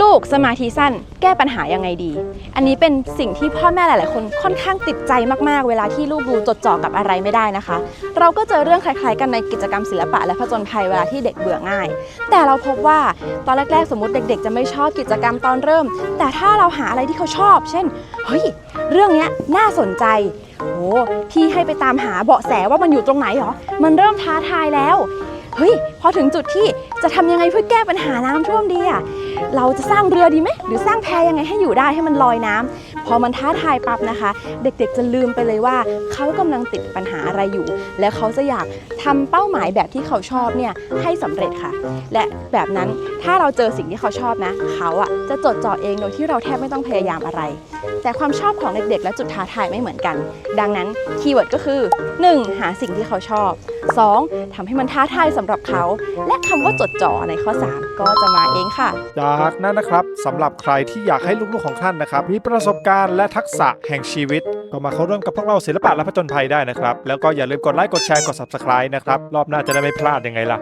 ลูกสมาธิสั้นแก้ปัญหายังไงดี อันนี้เป็นสิ่งที่พ่อแม่หลายๆ คนค่อนข้างติดใจมากๆ เวลาที่ลูกดูจดจ่อกับอะไรไม่ได้นะคะ เราก็เจอเรื่องคล้ายๆ กันในกิจกรรมศิลปะและผจญภัยเวลาที่เด็กเบื่อง่าย แต่เราพบว่าตอนแรกๆ สมมติเด็ก ๆ จะไม่ชอบกิจกรรมตอนเริ่ม แต่ถ้าเราหาอะไรที่เขาชอบ เช่น เฮ้ย เรื่องนี้น่าสนใจโอ้พี่ให้ไปตามหาเบาะแสว่ามันอยู่ตรงไหนหรอ มันเริ่มท้าทายแล้วเฮ้ยพอถึงจุดที่จะทำยังไงเพื่อแก้ปัญหาน้ำท่วมดีอะ เราจะสร้างเรือดีไหมหรือสร้างแพยังไงให้อยู่ได้ให้มันลอยน้ำพอมันท้าทายปั๊บนะคะ เด็กๆจะลืมไปเลยว่าเขากำลังติดปัญหาอะไรอยู่ แล้วเขาจะอยากทำเป้าหมายแบบที่เขาชอบเนี่ยให้สำเร็จค่ะ และแบบนั้นถ้าเราเจอสิ่งที่เขาชอบนะ เขาอะจะจดจ่อเองโดยที่เราแทบไม่ต้องพยายามอะไร แต่ความชอบของเด็กๆ และจุดท้าทายไม่เหมือนกัน ดังนั้นคีย์เวิร์ดก็คือ 1. หาสิ่งที่เขาชอบ 2. ทำให้มันท้าทายสำหรับเขา และคำว่าจดจ่อในข้อ 3 ก็จะมาเองค่ะ จากนั้นนะครับสำหรับใครที่อยากให้ลูกๆของท่านนะครับ มีประสบการณ์และทักษะแห่งชีวิต ก็มาเข้าร่วมกับพวกเราศิลปะและผจญภัยได้นะครับ แล้วก็อย่าลืมกดไลค์กดแชร์กด subscribe นะครับ รอบหน้าจะได้ไม่พลาดยังไงล่ะ